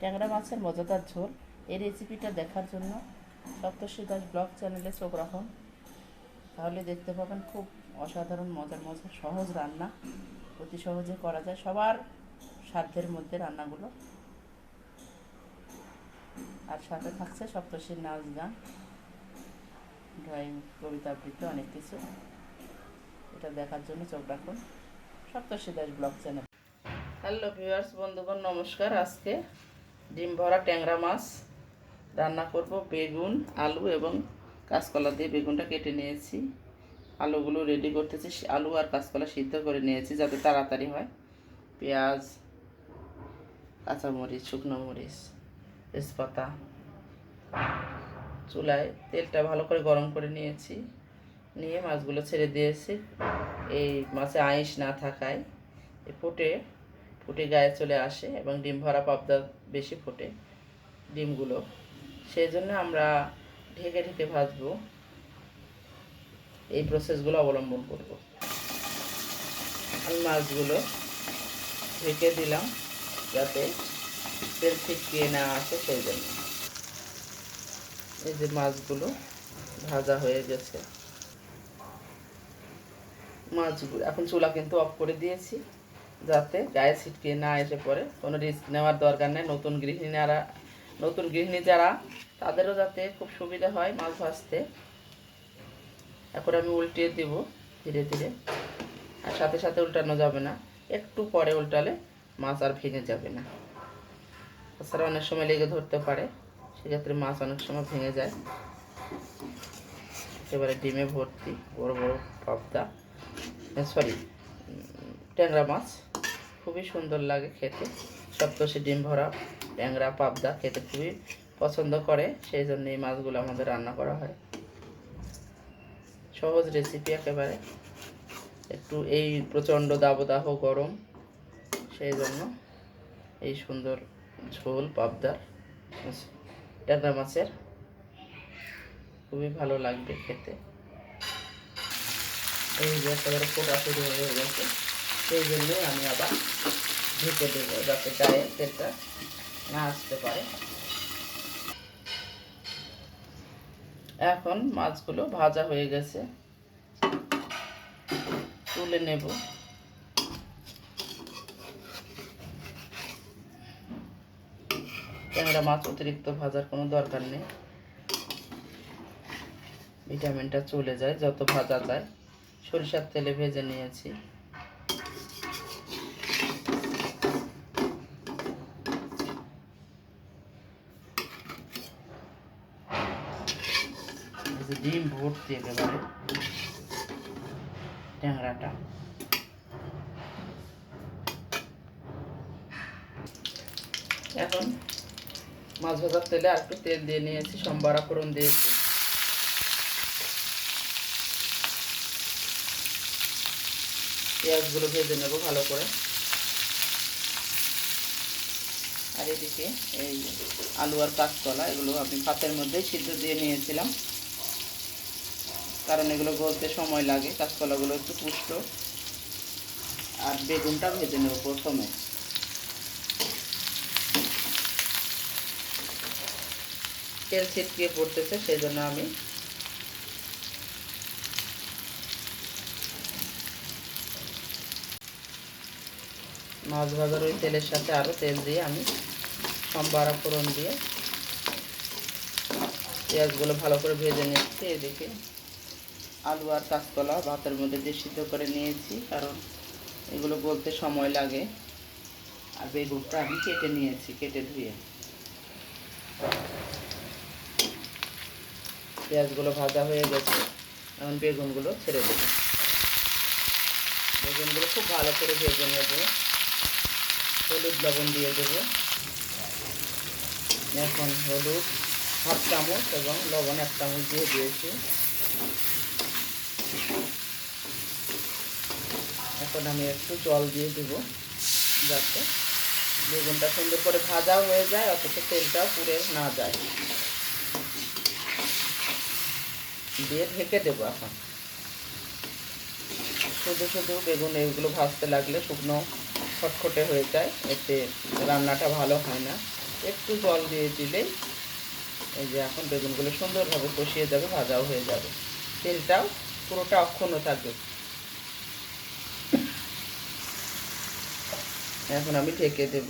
ট্যাংরা মাছের মজাদার ঝোল। এই রেসিপিটা দেখার জন্য সপ্তর্ষি দাস ব্লগ চ্যানেলে চোখ রাখুন। তাহলে দেখতে পাবেন খুব অসাধারণ মজার মজার, সহজ রান্না। অতি সহজে করা যায়। সবার সাধ্যের মধ্যে রান্নাগুলো। আর সাথে থাকছে সপ্তর্ষির নাচ গান। ড্রয়িং, কবিতা আবৃত্তি, অনেক কিছু। এটা দেখার জন্য চোখ রাখুন Saptarshi Das blog channel. Hello viewers, বন্ধুগণ, নমস্কার। আজকে ডিম ভরা ট্যাংরা মাছ, রান্না করব বেগুন, আলু এবং কাঁচকলা দিয়ে বেগুনটা কেটে নিয়েছি। আলুগুলো রেডি করতেছি আলু আর কাঁচকলা সিদ্ধ করে নিয়েছি যাতে তাড়াতাড়ি হয়। পেঁয়াজ, কাঁচামরিচ, শুকনো মরিচ, তেজপাতা, চুলায় তেলটা ভালো করে গরম করে নিয়েছি। নিয়ে মাছগুলো ছেড়ে দিয়েছি। এই মাছে আইস না থাকায় ফুটে ফুটে গায়ে চলে আসে এবং ডিম ভরা পাবদা বেশি ফোটে ডিমগুলো। সেই জন্য আমরা ঢেকে ঢেকে ভাজবো। এই প্রসেসগুলো অবলম্বন করব। আমি মাছগুলো ঢেকে দিলাম যাতে তেল ছিটকিয়ে না আসে সেই জন্য। এই যে মাছগুলো ভাজা হয়ে গেছে। মাছগুলো, এখন চুলা কিন্তু অফ করে দিয়েছি। যাতে গায়ে ছিটকে না এসে পড়ে। কোনো রিস্ক নেওয়ার দরকার নেই। নতুন গৃহিণীরা, নতুন গৃহিণী যারা, তাদেরও যাতে খুব সুবিধা হয় মাছ ভাজতে। এখন আমি উল্টিয়ে দেব ধীরে ধীরে। আর সাথে সাথে উল্টানো যাবে না। একটু পরে উল্টালে মাছ আর ভেঙে যাবে না। তাছাড়া অনেক সময় লেগে ধরতে পারে। সেক্ষেত্রে মাছ অনেক সময় ভেঙে যায়। এবারে ডিমে ভর্তি বড় বড় পাবদা। সরি ট্যাংরা মাছ। খুবই সুন্দর লাগে খেতে। সপ্তশে ডিম ভরা, ট্যাংরা, পাবদা খেতে খুবই পছন্দ করে, সেই জন্য এই মাছগুলো আমাদের রান্না করা হয়। সহজ রেসিপি একেবারে। একটু এই প্রচণ্ড দাবদাহ গরম, সেই জন্য এই সুন্দর ঝোল পাবদার ট্যাংরা মাছের। খুবই ভালো লাগবে খেতে। এই যে একেবারে ফোটা শুরু হয়ে গেছে। সেই জন্যই আমি আবার ঢেকে দেবো যাতে গায়ে তেলটা না আসতে পারে। এখন মাছগুলো ভাজা হয়ে গেছে। তুলে নেব। ট্যাংরা মাছ অতিরিক্ত ভাজার কোনো দরকার নেই। ভিটামিনটা চলে যায়, যত ভাজা যায়। সরিষার তেলে ভেজে নিয়েছি এই যে ডিম ভর্তি একেবারে। ট্যাংরাটা। এখন মাছ ভাজার তেলে আর একটু তেল দিয়ে নিয়েছি, সম্বারা ফোড়ন দিয়েছি। পেঁয়াজগুলো ভেজে নেব ভালো করে। আর এদিকে এই আলু আর কাঁচকলা, এগুলো আমি ভাতের মধ্যেই সিদ্ধ দিয়ে নিয়েছিলাম। কারণ এগুলো গলতে সময় লাগে, কাঁচকলাগুলো একটু পুষ্ট। আর বেগুনটা ভেজে নেব প্রথমে। তেল ছিটকিয়ে পড়তেছে সেই জন্য আমি মাছ ভাজার ওই তেলের সাথে আরও তেল দিয়ে আমি সম্বারা ফোড়ন দিয়ে পেঁয়াজগুলো ভালো করে ভেজে নিচ্ছি, এদিকে আলু আর কাঁচকলা ভাতের মধ্যে দিয়ে সিদ্ধ করে নিয়েছি, কারণ এগুলো বলতে সময় লাগে। আর বেগুনটা আমি কেটে নিয়েছি, কেটে ধুয়ে। পেঁয়াজগুলো ভাজা হয়ে গেছে, এখন বেগুনগুলো ছেড়ে দেবো। বেগুনগুলো খুব ভালো করে ভেজে নেব। হলুদ লবণ দিয়ে দেবো। এখন হলুদ, হাফ চামচ এবং লবণ এক চামচ দিয়ে দিয়েছি। এখন আমি একটু জল দিয়ে দেবো যাতে বেগুনটা সুন্দর করে ভাজাও হয়ে যায়, অথচ তেলটাও পুড়ে না যায়। দিয়ে ঢেকে দেবো এখন। শুধু শুধু বেগুন এগুলো ভাজতে লাগলে শুকনো খটখটে হয়ে যায়, এতে রান্নাটা ভালো হয় না। একটু জল দিয়ে দিলেই এই যে এখন বেগুনগুলো সুন্দরভাবে কষিয়ে যাবে, ভাজাও হয়ে যাবে। তেলটাও পুরোটা অক্ষুণ্ণ থাকবে। এখন আমি ঢেকে দেব।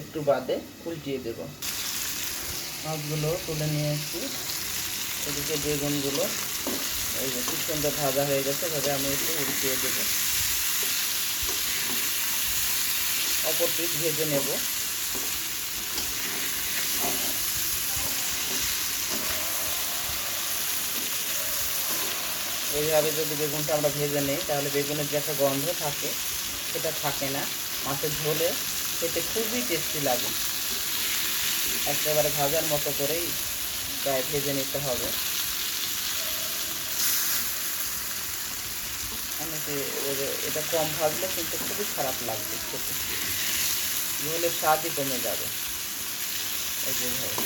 একটু বাদে উল্টিয়ে দেব। মাছগুলো তুলে নিয়ে এসেছি এদিকে বেগুনগুলো, এই যে খুব সুন্দর ভাজা হয়ে গেছে, এভাবে আমি একটু উল্টিয়ে দেবো। অপর ভেজে নেব। এইভাবে যদি বেগুনটা আমরা ভেজে নিই, তাহলে বেগুনের যে একটা গন্ধ থাকে সেটা থাকে না। মাছের ঝোলে খেতে খুবই টেস্টি লাগে। একেবারে ভাজার মতো করেই প্রায় ভেজে নিতে হবে। অনেকে এটা কম ভাজলে কিন্তু খুবই খারাপ লাগবে খেতে। ঝোলের স্বাদই কমে যাবে। এই যেভাবে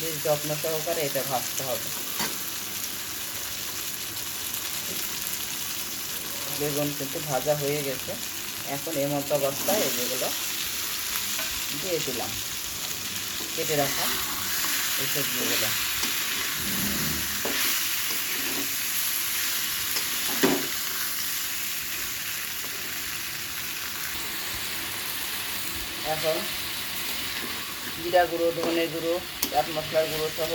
বেশ যত্ন সহকারে এটা ভাজতে হবে। বেগুন কিন্তু ভাজা হয়ে গেছে। এখন এই মতো অবস্থায় এই যেগুলো দিয়ে দিলাম। কেটে রাখা এই সবজিগুলো। এখন জিরা গুঁড়ো, ধনে গুঁড়ো চাট মশলার গুঁড়ো সহ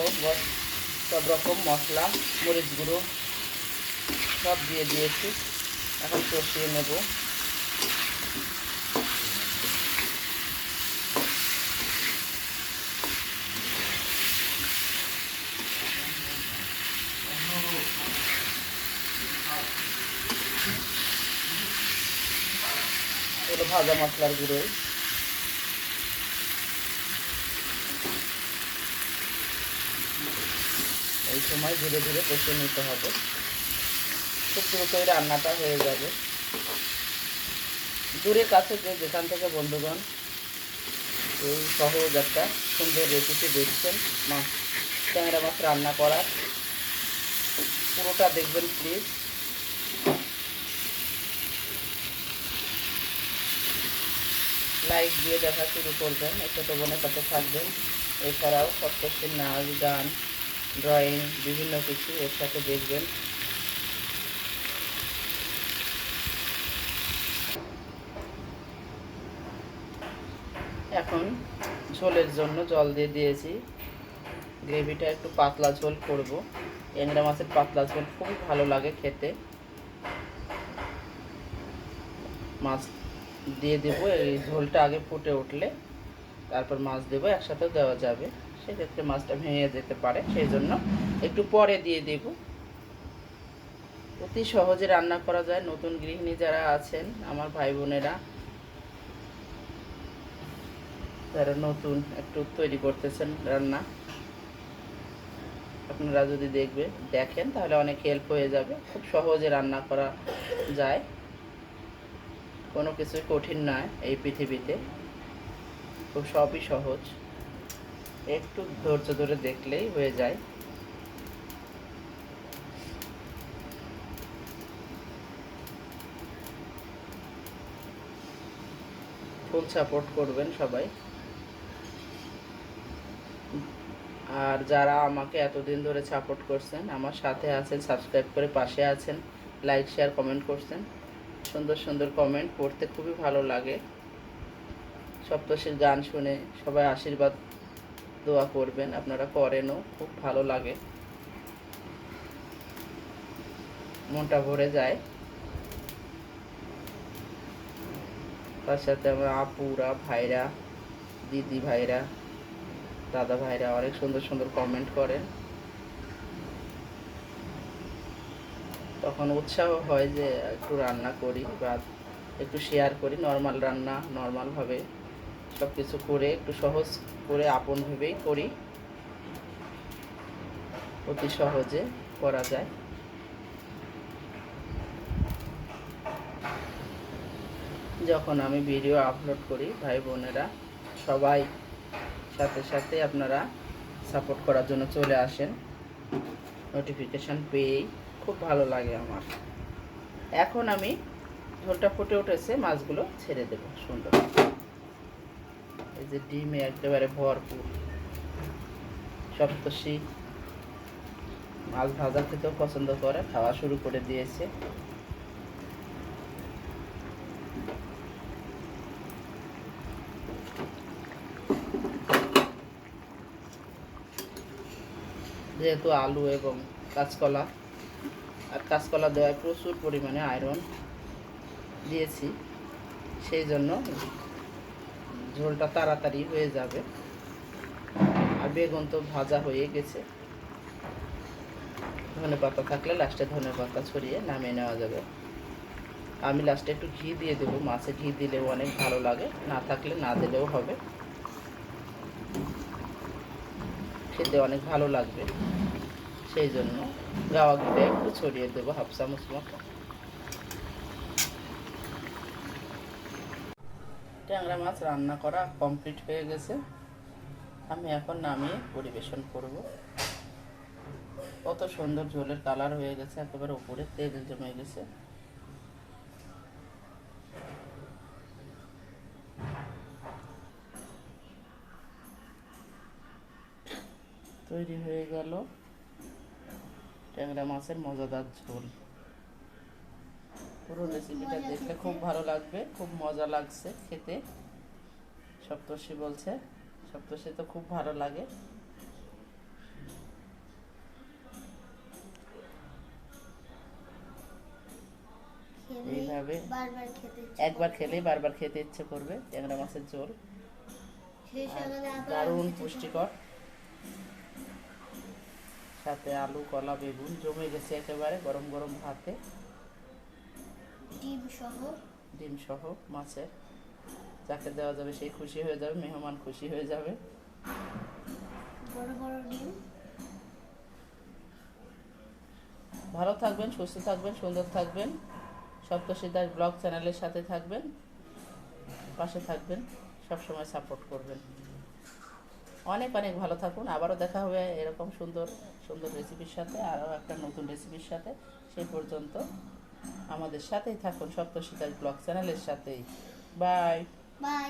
সব রকম মশলা, মরিচ গুঁড়ো সব দিয়ে দিয়েছি। এখন কষিয়ে নেব। ভাজা মশলার গুঁড়োই এই সময় ধীরে ধীরে কষে নিতে হবে। খুব দ্রুতই রান্নাটা হয়ে যাবে। দূরে কাছে যে যেখান থেকে বন্ধুগণ এই সহজ একটা সুন্দর রেসিপি দেখছেন মাছ ট্যাংরা মাছ রান্না করার, পুরোটা দেখবেন প্লিজ লাইক দিয়ে দেখা শুরু করবেন ছোটো বোনের সাথে থাকবেন। এছাড়াও সপ্তর্ষীর নাচ, গান ড্রয়িং বিভিন্ন কিছু এর সাথে দেখবেন এখন ঝোলের জন্য জল দিয়ে দিয়েছি। গ্রেভিটা একটু পাতলা ঝোল করব। ট্যাংরা মাছের পাতলা ঝোল খুবই ভালো লাগে খেতে। মাছ দিয়ে দেবো, এই ঝোলটা আগে ফুটে উঠলে তারপর মাছ দেবো একসাথে দেওয়া যাবে। সেক্ষেত্রে মাছটা ভেঙে যেতে পারে, সেই জন্য একটু পরে দিয়ে দেব। অতি সহজে রান্না করা যায়। নতুন গৃহিণী যারা আছেন, আমার ভাই বোনেরা যারা নতুন একটু তৈরি করতেছেন রান্না। আপনারা যদি দেখবে, দেখেন, তাহলে অনেক হেল্প হয়ে যাবে। খুব সহজে রান্না করা যায়। কোনো কিছুই কঠিন নয় এই পৃথিবীতে। খুব সবই সহজ। একটু ধৈর্য ধরে দেখলেই হয়ে যায়। ফুল সাপোর্ট করবেন সবাই। আর যারা আমাকে এতদিন ধরে সাপোর্ট করছেন, আমার সাথে আছেন সাবস্ক্রাইব করে পাশে আছেন লাইক শেয়ার কমেন্ট করছেন, সুন্দর সুন্দর কমেন্ট পড়তে খুবই ভালো লাগে। সপ্তশীর গান শুনে সবাই আশীর্বাদ, দোয়া করবেন, আপনারা করেনও, খুব ভালো লাগে। মনটা ভরে যায়। তার সাথে আমার আপুরা, ভাইরা, দিদি ভাইরা দাদা ভাইরা অনেক সুন্দর সুন্দর কমেন্ট করেন তখন উৎসাহ হয় যে একটু রান্না করি বা একটু শেয়ার করি নর্মাল রান্না নর্মালভাবে সব কিছু করে, একটু সহজ করে, আপন ভেবেই করি। অতি সহজে করা যায়। যখন আমি ভিডিও আপলোড করি, ভাই বোনেরা, সবাই সাথে সাথে আপনারা সাপোর্ট করার জন্য চলে আসেন। নোটিফিকেশান পেয়েই খুব ভালো লাগে আমার। এখন আমি ঝোলটা ফুটে উঠেছে, মাছগুলো ছেড়ে দেবো সুন্দর। এই যে ডিমে একেবারে ভরপুর। সপ্তশী মাছ ভাজা খেতেও পছন্দ করে, খাওয়া শুরু করে দিয়েছে। যেহেতু আলু এবং কাঁচকলা, আর কাঁচকলা দেওয়ায় প্রচুর পরিমাণে আয়রন দিয়েছি, সেই জন্য ঝোলটা তাড়াতাড়ি হয়ে যাবে। আর বেগুন তো ভাজা হয়ে গেছে। ধনে পাতা থাকলে লাস্টে ধনে পাতা ছড়িয়ে নামিয়ে নেওয়া যাবে। আমি লাস্টে একটু ঘি দিয়ে দেবো, মাছে ঘি দিলেও অনেক ভালো লাগে, না থাকলে না দিলেও হবে। খেতে অনেক ভালো লাগবে। সেই জন্য গাওয়া ঘিটা একটু ছড়িয়ে দেবো হাফ চামচ মতো। ট্যাংরা মাছ রান্না করা কমপ্লিট হয়ে গেছে। আমি এখন নামিয়ে পরিবেশন করব। কত সুন্দর ঝোলের কালার হয়ে গেছে, একেবারে উপরে তেল জমে গেছে। তৈরি হয়ে গেল। ট্যাংরা মাছের মজাদার ঝোল। পুরো রেসিপিটা দেখলে খুব ভালো লাগবে খুব মজা লাগছে খেতে। সপ্তর্ষি বলছে সপ্তর্ষি তো খুব ভালো লাগে। খেলে এইভাবে বারবার খেতে ইচ্ছে একবার খেলেই বারবার খেতে ইচ্ছে করবে ট্যাংরা মাছের ঝোল। দারুণ পুষ্টিকর। সাথে আলু কলা বেগুন জমে গেছে একেবারে গরম গরম ভাতে। ডিম সহ। ডিম সহ মাছের। যাকে দেওয়া যাবে সেই খুশি হয়ে যাবে মেহমান খুশি হয়ে যাবে। বড় বড় ডিম। ভালো থাকবেন সুস্থ থাকবেন সুন্দর থাকবেন। সপ্তশী দাস ব্লগ চ্যানেলের সাথে থাকবেন পাশে থাকবেন সবসময় সাপোর্ট করবেন। অনেক অনেক ভালো থাকুন আবারও দেখা হবে এরকম সুন্দর সুন্দর রেসিপির সাথে, আরও একটা নতুন রেসিপির সাথে। সেই পর্যন্ত আমাদের সাথেই থাকুন সপ্তশীতাল ব্লগ চ্যানেলের সাথেই। Bye bye